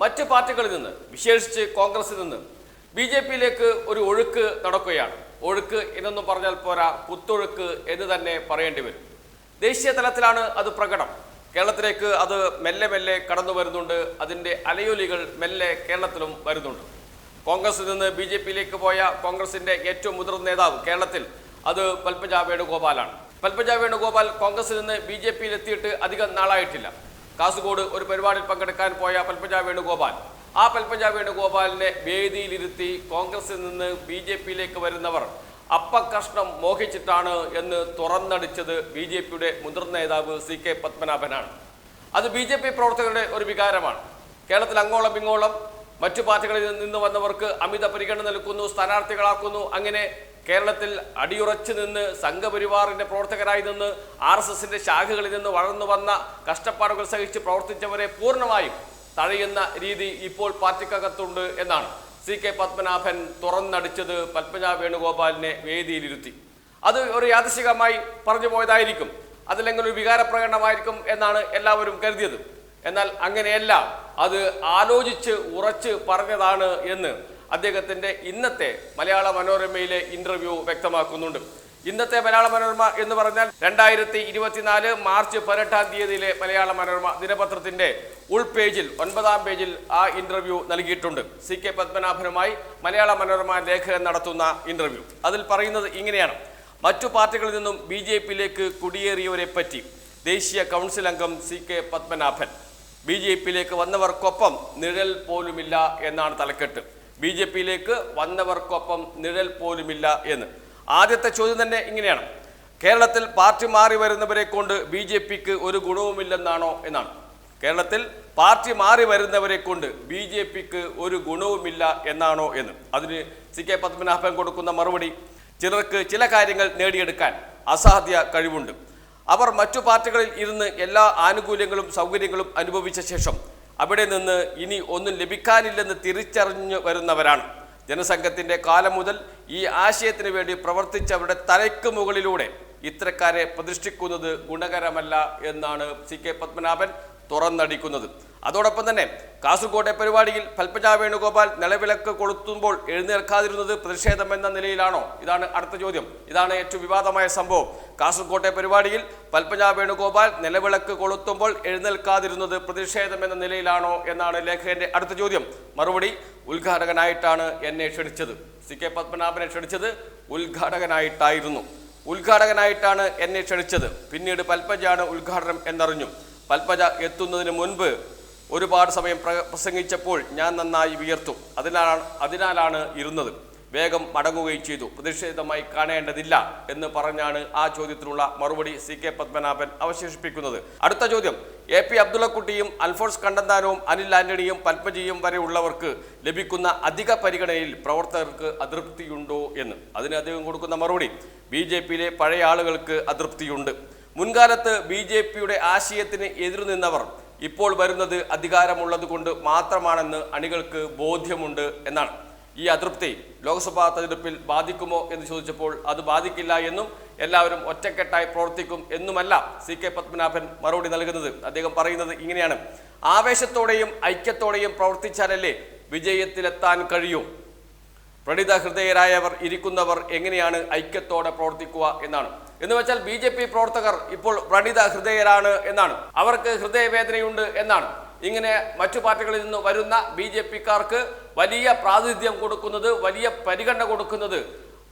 മറ്റ് പാർട്ടികളിൽ നിന്ന് വിശേഷിച്ച് കോൺഗ്രസിൽ നിന്ന് ബി ജെ പിയിലേക്ക് ഒരു ഒഴുക്ക് നടക്കുകയാണ്. ഒഴുക്ക് എന്നൊന്നും പറഞ്ഞാൽ പോരാ പുത്തൊഴുക്ക് എന്ന് തന്നെ പറയേണ്ടി വരും. ദേശീയ തലത്തിലാണ് അത് പ്രകടം. കേരളത്തിലേക്ക് അത് മെല്ലെ മെല്ലെ കടന്നു വരുന്നുണ്ട്. അതിന്റെ അലയൊലികൾ മെല്ലെ കേരളത്തിലും വരുന്നുണ്ട്. കോൺഗ്രസിൽ നിന്ന് ബി ജെ പിയിലേക്ക് പോയ കോൺഗ്രസിന്റെ ഏറ്റവും മുതിർന്ന നേതാവ് കേരളത്തിൽ അത് പൽപ്പജ വേണുഗോപാലാണ്. പൽപ്പജ വേണുഗോപാൽ കോൺഗ്രസിൽ നിന്ന് ബി ജെ പിയിൽ എത്തിയിട്ട് അധികം നാളായിട്ടില്ല. കാസർഗോഡ് ഒരു പരിപാടിയിൽ പങ്കെടുക്കാൻ പോയ പൽപ്പജ വേണുഗോപാൽ. ആ പൽപ്പജ വേണുഗോപാലിനെ വേദിയിലിരുത്തി കോൺഗ്രസിൽ നിന്ന് ബി ജെ പിയിലേക്ക് വരുന്നവർ അപ്പകഷ്ണം മോഹിച്ചിട്ടാണ് എന്ന് തുറന്നടിച്ചത് ബി ജെ പിയുടെ മുതിർന്ന നേതാവ് സി കെ പത്മനാഭനാണ്. അത് ബി ജെ പി പ്രവർത്തകരുടെ ഒരു വികാരമാണ്. കേരളത്തിൽ അങ്ങോളം ഇങ്ങോളം മറ്റു പാർട്ടികളിൽ നിന്ന് വന്നവർക്ക് അമിത പരിഗണന നൽകുന്നു സ്ഥാനാർത്ഥികളാക്കുന്നു. അങ്ങനെ കേരളത്തിൽ അടിയുറച്ചു നിന്ന് സംഘപരിവാറിന്റെ പ്രവർത്തകരായി നിന്ന് ആർ എസ് എസിന്റെ ശാഖകളിൽ നിന്ന് വളർന്നു വന്ന കഷ്ടപ്പാടുകൾ സഹിച്ച് പ്രവർത്തിച്ചവരെ പൂർണമായും തഴയുന്ന രീതി ഇപ്പോൾ പാർട്ടിക്കകത്തുണ്ട് എന്നാണ് സി കെ പത്മനാഭൻ തുറന്നടിച്ചത് പത്മജ വേണുഗോപാലിനെ വേദിയിലിരുത്തി. അത് ഒരു യാദശികമായി പറഞ്ഞു പോയതായിരിക്കും. അതല്ലെങ്കിൽ ഒരു വികാരപ്രകടനമായിരിക്കും എന്നാണ് എല്ലാവരും കരുതിയത്. എന്നാൽ അങ്ങനെയല്ല അത് ആലോചിച്ച് ഉറച്ച് പറഞ്ഞതാണ് എന്ന് അദ്ദേഹത്തിന്റെ ഇന്നത്തെ മലയാള മനോരമയിലെ ഇന്റർവ്യൂ വ്യക്തമാക്കുന്നുണ്ട്. ഇന്നത്തെ മലയാള മനോരമ എന്ന് പറഞ്ഞാൽ രണ്ടായിരത്തി ഇരുപത്തിനാല് മാർച്ച് പതിനെട്ടാം തീയതിയിലെ മലയാള മനോരമ ദിനപത്രത്തിന്റെ ഉൾപേജിൽ ഒൻപതാം പേജിൽ ആ ഇന്റർവ്യൂ നൽകിയിട്ടുണ്ട്. സി കെ പത്മനാഭനുമായി മലയാള മനോരമ ലേഖകൻ നടത്തുന്ന ഇന്റർവ്യൂ അതിൽ പറയുന്നത് ഇങ്ങനെയാണ്. മറ്റു പാർട്ടികളിൽ നിന്നും ബി ജെ പിയിലേക്ക് കുടിയേറിയവരെ പറ്റി ദേശീയ കൗൺസിൽ അംഗം C K Padmanabhan. B J പിയിലേക്ക് വന്നവർക്കൊപ്പം നിഴൽ പോലുമില്ല എന്നാണ് തലക്കെട്ട്. ബി ജെ പിയിലേക്ക് വന്നവർക്കൊപ്പം നിഴൽ പോലുമില്ല എന്ന്. ആദ്യത്തെ ചോദ്യം തന്നെ ഇങ്ങനെയാണ്. കേരളത്തിൽ പാർട്ടി മാറി വരുന്നവരെ കൊണ്ട് ബി ജെ പിക്ക് ഒരു ഗുണവുമില്ലെന്നാണോ എന്നാണ്. കേരളത്തിൽ പാർട്ടി മാറി വരുന്നവരെ കൊണ്ട് ബി ജെ പിക്ക് ഒരു ഗുണവുമില്ല എന്നാണോ എന്ന്. അതിന് സി കെ പത്മനാഭൻ കൊടുക്കുന്ന മറുപടി ചിലർക്ക് ചില കാര്യങ്ങൾ നേടിയെടുക്കാൻ അസാധ്യ കഴിവുണ്ട്. അവർ മറ്റു പാർട്ടികളിൽ ഇരുന്ന് എല്ലാ ആനുകൂല്യങ്ങളും സൗകര്യങ്ങളും അനുഭവിച്ച ശേഷം അവിടെ നിന്ന് ഇനി ഒന്നും ലഭിക്കാനില്ലെന്ന് തിരിച്ചറിഞ്ഞു വരുന്നവരാണ്. ജനസംഘത്തിന്റെ കാലം മുതൽ ഈ ആശയത്തിന് വേണ്ടി പ്രവർത്തിച്ചവരുടെ തലയ്ക്ക് മുകളിലൂടെ ഇത്തരക്കാരെ പ്രതിഷ്ഠിക്കുന്നത് ഗുണകരമല്ല എന്നാണ് സി കെ പത്മനാഭൻ തുറന്നടിക്കുന്നത്. അതോടൊപ്പം തന്നെ കാസർകോട്ടെ പരിപാടിയിൽ പൽപ്പജ വേണുഗോപാൽ നിലവിളക്ക് കൊളുത്തുമ്പോൾ എഴുന്നേൽക്കാതിരുന്നത് പ്രതിഷേധം എന്ന നിലയിലാണോ? ഇതാണ് അടുത്ത ചോദ്യം. ഇതാണ് ഏറ്റവും വിവാദമായ സംഭവം. കാസർകോട്ടെ പരിപാടിയിൽ പൽപ്പജ വേണുഗോപാൽ നിലവിളക്ക് കൊളുത്തുമ്പോൾ എഴുന്നേൽക്കാതിരുന്നത് പ്രതിഷേധം എന്ന നിലയിലാണോ എന്നാണ് ലേഖകന്റെ അടുത്ത ചോദ്യം. മറുപടി ഉദ്ഘാടകനായിട്ടാണ് എന്നെ ക്ഷണിച്ചത്. സി കെ പത്മനാഭനെ ക്ഷണിച്ചത് ഉദ്ഘാടകനായിട്ടായിരുന്നു. ഉദ്ഘാടകനായിട്ടാണ് എന്നെ ക്ഷണിച്ചത്. പിന്നീട് പൽപ്പജയാണ് ഉദ്ഘാടനം എന്നറിഞ്ഞു. പൽപ്പജ എത്തുന്നതിന് മുൻപ് ഒരുപാട് സമയം പ്രസംഗിച്ചപ്പോൾ ഞാൻ നന്നായി വിയർത്തു. അതിനാലാണ് അതിനാലാണ് ഇരുന്നത്. വേഗം മടങ്ങുകയും ചെയ്തു. പ്രതിഷേധമായി കാണേണ്ടതില്ല എന്ന് പറഞ്ഞാണ് ആ ചോദ്യത്തിനുള്ള മറുപടി സി കെ പത്മനാഭൻ അവശേഷിപ്പിക്കുന്നത്. അടുത്ത ചോദ്യം. എ പി അബ്ദുള്ളക്കുട്ടിയും അൽഫോൺസ് കണ്ടന്താനവും അനിൽ ആന്റണിയും പത്മജിയും വരെ ഉള്ളവർക്ക് ലഭിക്കുന്ന അധിക പരിഗണനയിൽ പ്രവർത്തകർക്ക് അതൃപ്തിയുണ്ടോ എന്ന്. അതിന് അദ്ദേഹം കൊടുക്കുന്ന മറുപടി. ബി ജെ പിയിലെ പഴയ ആളുകൾക്ക് അതൃപ്തിയുണ്ട്. മുൻകാലത്ത് ബി ജെ പിയുടെ ആശയത്തിന് എതിർ നിന്നവർ ഇപ്പോൾ വരുന്നത് അധികാരമുള്ളത് കൊണ്ട് മാത്രമാണെന്ന് അണികൾക്ക് ബോധ്യമുണ്ട് എന്നാണ്. ഈ അതൃപ്തി ലോക്സഭാ തെരഞ്ഞെടുപ്പിൽ ബാധിക്കുമോ എന്ന് ചോദിച്ചപ്പോൾ അത് ബാധിക്കില്ല എന്നും എല്ലാവരും ഒറ്റക്കെട്ടായി പ്രവർത്തിക്കും എന്നുമല്ല സി കെ പത്മനാഭൻ മറുപടി നൽകുന്നത്. അദ്ദേഹം പറയുന്നത് ഇങ്ങനെയാണ്. ആവേശത്തോടെയും ഐക്യത്തോടെയും പ്രവർത്തിച്ചാലല്ലേ വിജയത്തിലെത്താൻ കഴിയൂ. പ്രണിത ഹൃദയരായവർ ഇരിക്കുന്നവർ എങ്ങനെയാണ് ഐക്യത്തോടെ പ്രവർത്തിക്കുക എന്നാണ്. എന്ന് വെച്ചാൽ ബി ജെ പി പ്രവർത്തകർ ഇപ്പോൾ പ്രണിത ഹൃദയരാണ് എന്നാണ്. അവർക്ക് ഹൃദയവേദനയുണ്ട് എന്നാണ്. ഇങ്ങനെ മറ്റു പാർട്ടികളിൽ നിന്ന് വരുന്ന ബി ജെ പിക്കാർക്ക് വലിയ പ്രാതിനിധ്യം കൊടുക്കുന്നത് വലിയ പരിഗണന കൊടുക്കുന്നത്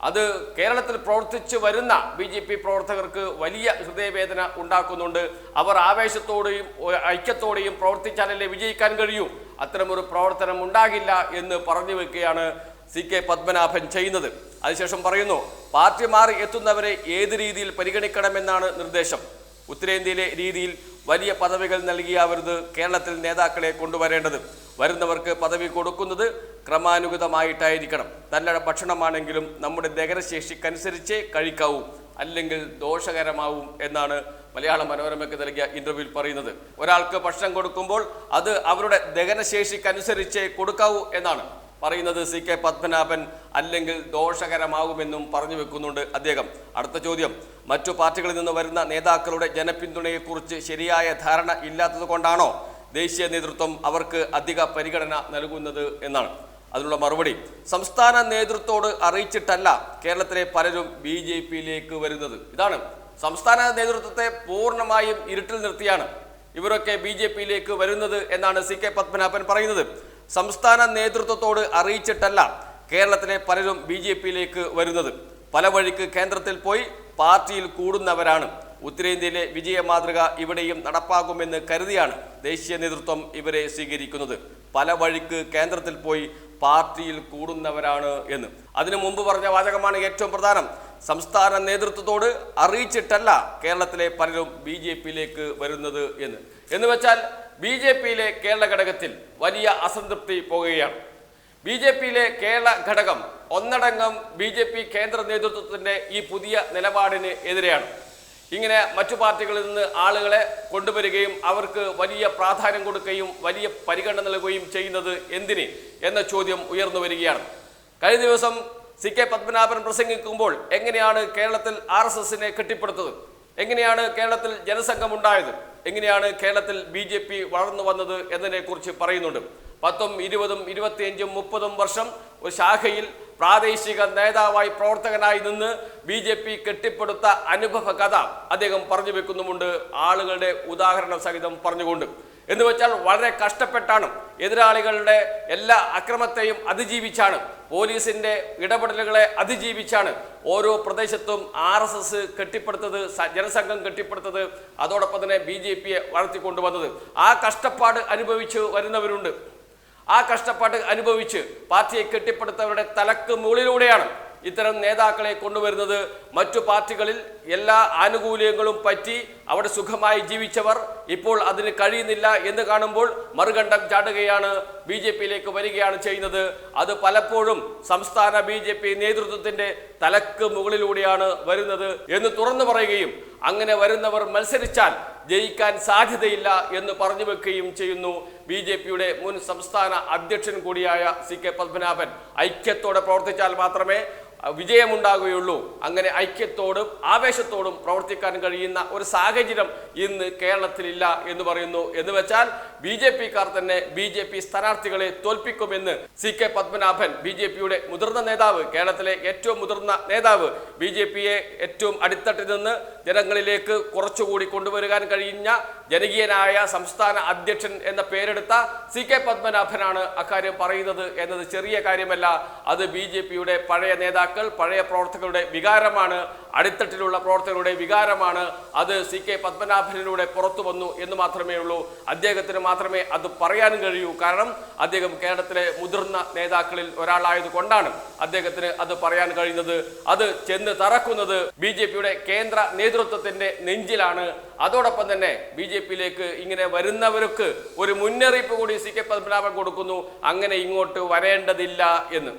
അത് കേരളത്തിൽ പ്രവർത്തിച്ചു വരുന്ന ബി ജെ പി പ്രവർത്തകർക്ക് വലിയ ഹൃദയവേദന ഉണ്ടാക്കുന്നുണ്ട്. അവർ ആവേശത്തോടെയും ഐക്യത്തോടെയും പ്രവർത്തിച്ചാലല്ലേ വിജയിക്കാൻ കഴിയൂ? അത്തരമൊരു പ്രവർത്തനം ഉണ്ടാകില്ല എന്ന് പറഞ്ഞു വെക്കുകയാണ് സി കെ പത്മനാഭൻ ചെയ്യുന്നത്. അതിനുശേഷം പറയുന്നു പാർട്ടി മാറി എത്തുന്നവരെ ഏത് രീതിയിൽ പരിഗണിക്കണമെന്നാണ് നിർദ്ദേശം. ഉത്തരേന്ത്യയിലെ രീതിയിൽ വലിയ പദവികൾ നൽകിയാവരുത് കേരളത്തിൽ നേതാക്കളെ കൊണ്ടുവരേണ്ടത്. വരുന്നവർക്ക് പദവി കൊടുക്കുന്നത് ക്രമാനുഗതമായിട്ടായിരിക്കണം. നല്ല ഭക്ഷണമാണെങ്കിലും നമ്മുടെ ദഹനശേഷിക്കനുസരിച്ചേ കഴിക്കാവൂ അല്ലെങ്കിൽ ദോഷകരമാവും എന്നാണ് മലയാള മനോരമയ്ക്ക് നൽകിയ ഇന്റർവ്യൂവിൽ പറയുന്നത്. ഒരാൾക്ക് ഭക്ഷണം കൊടുക്കുമ്പോൾ അത് അവരുടെ ദഹനശേഷിക്കനുസരിച്ചേ കൊടുക്കാവൂ എന്നാണ്. പറയുന്നത് സി കെ പത്മനാഭൻ അല്ലെങ്കിൽ ദോഷകരമാകുമെന്നും പറഞ്ഞു വെക്കുന്നുണ്ട് അദ്ദേഹം. അടുത്ത ചോദ്യം. മറ്റു പാർട്ടികളിൽ നിന്ന് വരുന്ന നേതാക്കളുടെ ജനപിന്തുണയെക്കുറിച്ച് ശരിയായ ധാരണ ഇല്ലാത്തത് കൊണ്ടാണോ ദേശീയ നേതൃത്വം അവർക്ക് അധിക പരിഗണന നൽകുന്നത് എന്നാണ്. അതിനുള്ള മറുപടി. സംസ്ഥാന നേതൃത്വത്തോട് അറിയിച്ചിട്ടല്ല കേരളത്തിലെ പലരും ബി ജെ പിയിലേക്ക് വരുന്നത്. ഇതാണ്. സംസ്ഥാന നേതൃത്വത്തെ പൂർണമായും ഇരുട്ടിൽ നിർത്തിയാണ് ഇവരൊക്കെ ബി ജെ പിയിലേക്ക് വരുന്നത് എന്നാണ് സി കെ പത്മനാഭൻ പറയുന്നത്. സംസ്ഥാന നേതൃത്വത്തോട് അറിയിച്ചിട്ടല്ല കേരളത്തിലെ പലരും ബി ജെ പിയിലേക്ക് വരുന്നത്. പല വഴിക്ക് കേന്ദ്രത്തിൽ പോയി പാർട്ടിയിൽ കൂടുന്നവരാണ്. ഉത്തരേന്ത്യയിലെ വിജയ മാതൃക ഇവിടെയും നടപ്പാകുമെന്ന് കരുതിയാണ് ദേശീയ നേതൃത്വം ഇവരെ സ്വീകരിക്കുന്നത്. പല വഴിക്ക് കേന്ദ്രത്തിൽ പോയി പാർട്ടിയിൽ കൂടുന്നവരാണ് എന്ന്. അതിനു മുമ്പ് പറഞ്ഞ വാചകമാണ് ഏറ്റവും പ്രധാനം. സംസ്ഥാന നേതൃത്വത്തോട് അറിയിച്ചിട്ടല്ല കേരളത്തിലെ പലരും ബി ജെ പിയിലേക്ക് വരുന്നത് എന്ന്. എന്ന് വെച്ചാൽ ബി ജെ പിയിലെ കേരള ഘടകത്തിൽ വലിയ അസംതൃപ്തി പോകുകയാണ്. ബി ജെ പിയിലെ കേരള ഘടകം ഒന്നടങ്കം ബി ജെ പി കേന്ദ്ര നേതൃത്വത്തിന്റെ ഈ പുതിയ നിലപാടിന് എതിരെയാണ്. ഇങ്ങനെ മറ്റു പാർട്ടികളിൽ നിന്ന് ആളുകളെ കൊണ്ടുവരികയും അവർക്ക് വലിയ പ്രാധാന്യം കൊടുക്കുകയും വലിയ പരിഗണന നൽകുകയും ചെയ്യുന്നത് എന്തിന് എന്ന ചോദ്യം ഉയർന്നു വരികയാണ്. കഴിഞ്ഞ ദിവസം സി കെ പത്മനാഭൻ പ്രസംഗിക്കുമ്പോൾ എങ്ങനെയാണ് കേരളത്തിൽ ആർ എസ് എസിനെ കെട്ടിപ്പടുത്തത്? എങ്ങനെയാണ് കേരളത്തിൽ ജനസംഘം ഉണ്ടായത്? എങ്ങനെയാണ് കേരളത്തിൽ ബി ജെ പി വളർന്നു വന്നത് എന്നതിനെക്കുറിച്ച് പറയുന്നുണ്ട്. പത്തും ഇരുപതും ഇരുപത്തിയഞ്ചും മുപ്പതും വർഷം ഒരു ശാഖയിൽ പ്രാദേശിക നേതാവായി പ്രവർത്തകനായി നിന്ന് ബി ജെ പി കെട്ടിപ്പടുത്ത അനുഭവ കഥ അദ്ദേഹം പറഞ്ഞു വെക്കുന്നുമുണ്ട്. ആളുകളുടെ ഉദാഹരണ സഹിതം പറഞ്ഞുകൊണ്ട്. എന്ന് വെച്ചാൽ വളരെ കഷ്ടപ്പെട്ടാണ്. എതിരാളികളുടെ എല്ലാ അക്രമത്തെയും അതിജീവിച്ചാണ്. പോലീസിന്റെ ഇടപെടലുകളെ അതിജീവിച്ചാണ് ഓരോ പ്രദേശത്തും ആർ എസ് എസ് കെട്ടിപ്പടുത്തത് ജനസംഘം കെട്ടിപ്പടുത്തത്. അതോടൊപ്പം തന്നെ ബി ജെ പിയെ വളർത്തിക്കൊണ്ടുവന്നത്. ആ കഷ്ടപ്പാട് അനുഭവിച്ച് വരുന്നവരുണ്ട്. ആ കഷ്ടപ്പാട് അനുഭവിച്ച് പാർട്ടിയെ കെട്ടിപ്പടുത്തവരുടെ തലക്ക് മുകളിലൂടെയാണ് ഇത്തരം നേതാക്കളെ കൊണ്ടുവരുന്നത് മറ്റു പാർട്ടികളിൽ എല്ലാ ആനുകൂല്യങ്ങളും പറ്റി അവിടെ സുഖമായി ജീവിച്ചവർ ഇപ്പോൾ അതിന് കഴിയുന്നില്ല എന്ന് കാണുമ്പോൾ മറുകണ്ഠം ചാടുകയാണ്. ബി ജെ പിയിലേക്ക് വരികയാണ് ചെയ്യുന്നത്. അത് പലപ്പോഴും സംസ്ഥാന ബി ജെ പി നേതൃത്വത്തിന്റെ തലക്ക് മുകളിലൂടെയാണ് വരുന്നത് എന്ന് തുറന്നു പറയുകയും അങ്ങനെ വരുന്നവർ മത്സരിച്ചാൽ ജയിക്കാൻ സാധ്യതയില്ല എന്ന് പറഞ്ഞു വെക്കുകയും ചെയ്യുന്നു. ബി ജെ പിയുടെ മുൻ സംസ്ഥാന അധ്യക്ഷൻ കൂടിയായ സി കെ പത്മനാഭൻ ഐക്യത്തോടെ പ്രവർത്തിച്ചാൽ മാത്രമേ വിജയമുണ്ടാകുകയുള്ളൂ. അങ്ങനെ ഐക്യത്തോടും ആവേശത്തോടും പ്രവർത്തിക്കാൻ കഴിയുന്ന ഒരു സാഹചര്യം ഇന്ന് കേരളത്തിലില്ല എന്ന് പറയുന്നു. എന്ന് വെച്ചാൽ ബി ജെ പിക്കാർ തന്നെ ബി ജെ പി സ്ഥാനാർത്ഥികളെ തോൽപ്പിക്കുമെന്ന് C K Padmanabhan B J പിയുടെ മുതിർന്ന നേതാവ് കേരളത്തിലെ ഏറ്റവും മുതിർന്ന നേതാവ്. ബി ജെ പിയെ ഏറ്റവും അടിത്തട്ടിൽ നിന്ന് ജനങ്ങളിലേക്ക് കുറച്ചുകൂടി കൊണ്ടുവരുവാൻ കഴിഞ്ഞ ജനകീയനായ സംസ്ഥാന അധ്യക്ഷൻ എന്ന പേരെടുത്ത സി കെ പത്മനാഭനാണ് അക്കാര്യം പറയുന്നത് എന്നത് ചെറിയ കാര്യമല്ല. അത് ബി പഴയ നേതാക്കൾ പഴയ പ്രവർത്തകരുടെ വികാരമാണ്. അടിത്തട്ടിലുള്ള പ്രവർത്തകരുടെ വികാരമാണ് അത് സി കെ പത്മനാഭനിലൂടെ പുറത്തു വന്നു എന്ന് മാത്രമേ ഉള്ളൂ. അദ്ദേഹത്തിന് മാത്രമേ അത് പറയാനും കഴിയൂ. കാരണം അദ്ദേഹം കേരളത്തിലെ മുതിർന്ന നേതാക്കളിൽ ഒരാളായത് കൊണ്ടാണ് അദ്ദേഹത്തിന് അത് പറയാൻ കഴിയുന്നത്. അത് ചെന്ന് തറക്കുന്നത് ബി ജെ പിയുടെ കേന്ദ്ര നേതൃത്വത്തിന്റെ നെഞ്ചിലാണ്. അതോടൊപ്പം തന്നെ ബി ജെ പിയിലേക്ക് ഇങ്ങനെ വരുന്നവർക്ക് ഒരു മുന്നറിയിപ്പ് കൂടി സി കെ പത്മനാഭൻ കൊടുക്കുന്നു. അങ്ങനെ ഇങ്ങോട്ട് വരേണ്ടതില്ല എന്ന്.